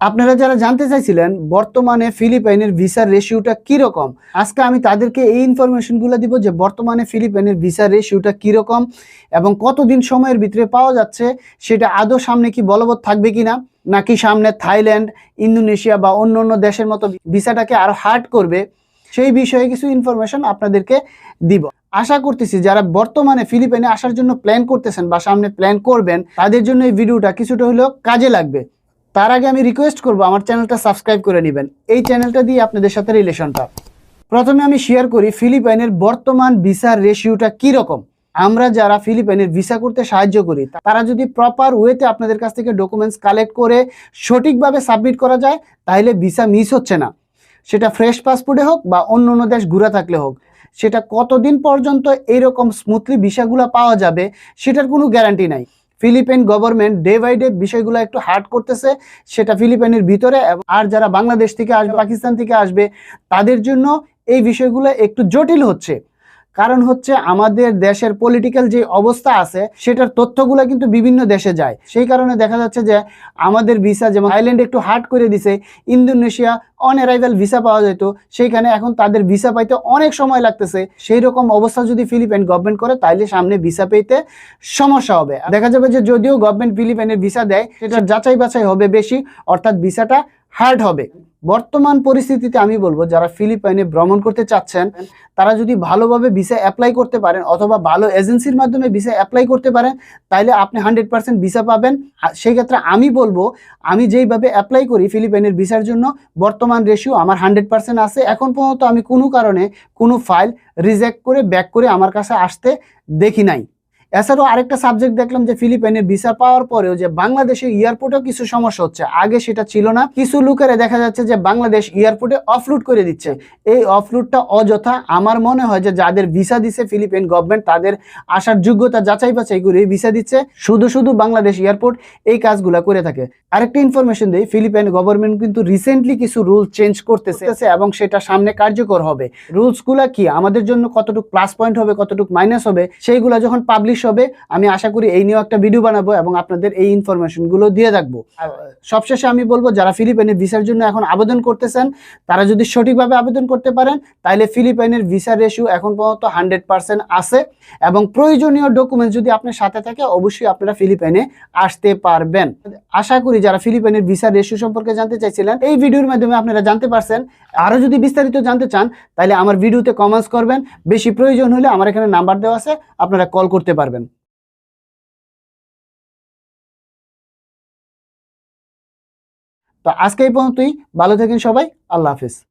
আপনারা যারা জানতে চাইছিলেন বর্তমানে ফিলিপাইনের ভিসার রেশিওটা কীরকম, আজকে আমি তাদেরকে এই ইনফরমেশনগুলো দিব যে বর্তমানে ফিলিপাইনের ভিসার রেশিওটা কীরকম এবং কতদিন সময়ের ভিতরে পাওয়া যাচ্ছে, সেটা আদৌ সামনে কি বলবৎ থাকবে কিনা, নাকি সামনে থাইল্যান্ড, ইন্দোনেশিয়া বা অন্য অন্য দেশের মতো ভিসাটাকে আরও হার্ড করবে, সেই বিষয়ে কিছু ইনফরমেশন আপনাদেরকে দিব। আশা করতেছি যারা বর্তমানে ফিলিপাইনে আসার জন্য প্ল্যান করতেছেন বা সামনে প্ল্যান করবেন, তাদের জন্য এই ভিডিওটা কিছুটা হলেও কাজে লাগবে। তার আগে আমি রিকোয়েস্ট করব, আমার চ্যানেলটা সাবস্ক্রাইব করে নেবেন। এই চ্যানেলটা দিয়ে আপনাদের সাথে রিলেশনটা প্রথমে আমি শেয়ার করি ফিলিপাইনের বর্তমান ভিসার রেশিওটা কীরকম। আমরা যারা ফিলিপাইনের ভিসা করতে সাহায্য করি, তারা যদি প্রপার ওয়েতে আপনাদের কাছ থেকে ডকুমেন্টস কালেক্ট করে সঠিকভাবে সাবমিট করা যায়, তাহলে ভিসা মিস হচ্ছে না। সেটা ফ্রেশ পাসপোর্টে হোক বা অন্য অন্য দেশ ঘুরে থাকলে হোক, সেটা কতদিন পর্যন্ত এইরকম স্মুথলি ভিসাগুলো পাওয়া যাবে, সেটার কোনো গ্যারান্টি নাই। Philippine government day by day বিষয়গুলো একটু হার্ড করতেছে, সেটা ফিলিপাইনের ভিতরে আর যারা বাংলাদেশ থেকে আসবে, পাকিস্তান থেকে আসবে, তাদের জন্য এই বিষয়গুলো একটু জটিল হচ্ছে। কারণ হচ্ছে আমাদের দেশের পলিটিক্যাল যে অবস্থা আছে, সেটার তথ্যগুলো কিন্তু বিভিন্ন দেশে যায়। সেই কারণে দেখা যাচ্ছে যে আমাদের ভিসা যেমন থাইল্যান্ড একটু হার্ড করে দিছে ইন্দোনেশিয়া অন অ্যারাইভাল ভিসা পাওয়া যেত, সেইখানে এখন তাদের ভিসা পাইতে অনেক সময় লাগতেছে। সেই রকম অবস্থা যদি ফিলিপাইন গভর্নমেন্ট করে, তাইলে সামনে ভিসা পেতে সমস্যা হবে। দেখা যাবে যে যদিও গভর্নমেন্ট ফিলিপাইনের ভিসা দেয়, সেটার যাচাই বাছাই হবে বেশি, অর্থাৎ ভিসাটা হার্ড হবে। বর্তমান পরিস্থিতিতে আমি বলব, যারা ফিলিপাইনে ভ্রমণ করতে চাচ্ছেন, তারা যদি ভালোভাবে ভিসা অ্যাপ্লাই করতে পারেন অথবা ভালো এজেন্সির মাধ্যমে ভিসা অ্যাপ্লাই করতে পারেন তাহলে আপনি হান্ড্রেড পার্সেন্ট ভিসা পাবেন। সেই ক্ষেত্রে আমি বলব, আমি যেইভাবে অ্যাপ্লাই করি ফিলিপাইনের ভিসার জন্য, বর্তমান রেশিও আমার হান্ড্রেড পার্সেন্ট আছে। এখন পর্যন্ত আমি কোনো কারণে কোনো ফাইল রিজেক্ট করে ব্যাক করে আমার কাছে আসতে দেখি নাই। এছাড়াও আরেকটা সাবজেক্ট দেখলাম যে ফিলিপাইনে ভিসা পাওয়ার পরেও যে বাংলাদেশের এয়ারপোর্টেও কিছু সমস্যা হচ্ছে। আগে সেটা ছিল না। কিছু লোকেরা দেখা যাচ্ছে যে বাংলাদেশ এয়ারপোর্টে অফলোড করে দিচ্ছে। এই অফলোডটা অযথা। আমার মনে হয় যে যাদের ভিসা দিচ্ছে ফিলিপাইন গভর্নমেন্ট তাদের আসার যোগ্যতা যাচাই বাছাই করে ভিসা দিচ্ছে। শুধু শুধু বাংলাদেশ এয়ারপোর্ট এই কাজগুলা করে থাকে। আরেকটা ইনফরমেশন দেই ফিলিপাইন গভর্নমেন্ট কিন্তু রিসেন্টলি কিছু রুল চেঞ্জ করতেছে এবং সেটা সামনে কার্যকর হবে। রুলসগুলা কি? আমাদের জন্য কতটুকু প্লাস পয়েন্ট হবে কতটুকু মাইনাস হবে সেইগুলা যখন পাবলিশ হবে। আমি আশা করি এই নিয়েও একটা ভিডিও বানাবো এবং আপনাদের এই ইনফরমেশনগুলো দিয়ে রাখব। আর সবশেষে আমি বলব যারা ফিলিপাইনের ভিসার জন্য এখন আবেদন করতেছেন তারা যদি সঠিকভাবে আবেদন করতে পারেন তাহলে ফিলিপাইনের ভিসা রেশিও এখন পর্যন্ত হান্ড্রেড পার্সেন্ট আছে এবং প্রয়োজনীয় ডকুমেন্টস যদি আপনার সাথে থাকে অবশ্যই আপনারা ফিলিপাইনে আসতে পারবেন। আশা করি যারা ফিলিপাইনের ভিসা রেশিও সম্পর্কে জানতে চাইছিলেন এই ভিডিওর মাধ্যমে আপনারা জানতে পারছেন। আরও যদি বিস্তারিত জানতে চান তাহলে আমার ভিডিওতে কমেন্টস করবেন। বেশি প্রয়োজন হলে আমার এখানে নাম্বার দেওয়া আছে আপনারা কল করতে পারবেন। তো আজকে এই পর্যন্তই। ভালো থাকেন সবাই। আল্লাহ হাফিজ।